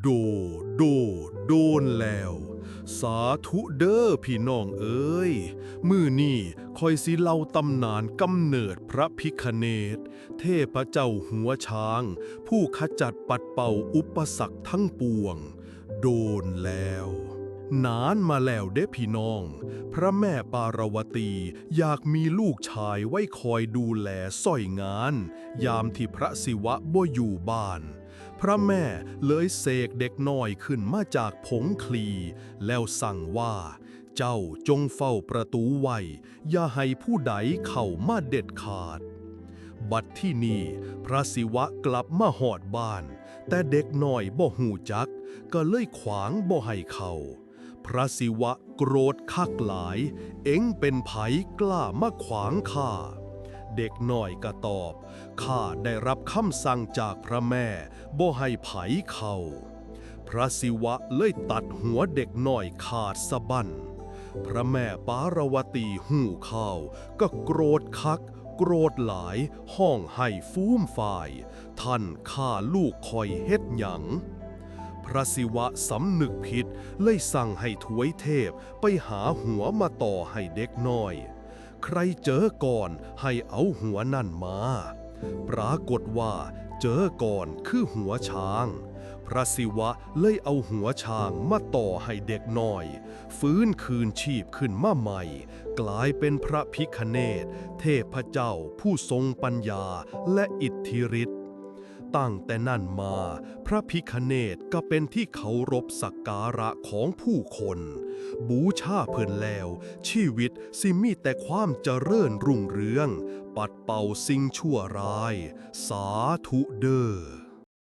โด โด โดนแล้ว สาธุเด้อพี่น้องเอ้ย มือนี่คอยสิเล่าตำนานกำเนิดพระพิคเนตเทพเจ้าหัวช้าง ผู้ขจัดปัดเป่าอุปสรรคทั้งปวง โดนแล้วนานมาแล้วเด้พี่น้อง พระแม่ปารวตีอยากมีลูกชายไว้คอยดูแลสร้อยงาน ยามที่พระศิวะบ่อยู่บ้าน พระแม่เลยเสกเด็กน้อยขึ้นมาจากผงคลี แล้วสั่งว่า เจ้าจงเฝ้าประตูไว้ อย่าให้ผู้ใดเข้ามาเด็ดขาด บัดที่นี่พระศิวะกลับมาหอดบ้าน แต่เด็กน้อยบ่หูจัก ก็เลยขวางบ่ให้เข้าพระศิวะโกรธคักหลาย เอ็งเป็นไผกล้ามาขวางข้า เด็กน้อยก็ตอบ ข้าได้รับคำสั่งจากพระแม่บ่ให้ไผเข้าพระศิวะเลยตัดหัวเด็กน้อยขาดสะบั้นพระแม่ปารวตีหูเข้าวก็โกรธคัก โกรธหลาย ห้องให้ฟูมฝ่าย ท่านฆ่าลูกคอยเฮ็ดหยัง พระศิวะสำนึกผิดเลยสั่งให้ถวยเทพไปหาหัวมาต่อให้เด็กน้อย ใครเจอก่อนให้เอาหัวนั่นมา ปรากฏว่า เจอก่อนคือหัวช้าง พระศิวะเลยเอาหัวช้างมาต่อให้เด็กน้อย ฟื้นคืนชีพขึ้นมาใหม่ กลายเป็นพระพิคเนตเทพเจ้าผู้ทรงปัญญาและอิทธิฤทธิ์ ตั้งแต่นั่นมา พระพิคเนตก็เป็นที่เคารพสักการะของผู้คน บูชาเพิ่นแล้ว ชีวิตสิมีแต่ความเจริญรุ่งเรือง ปัดเป่าสิ่งชั่วร้าย สาธุเด้อ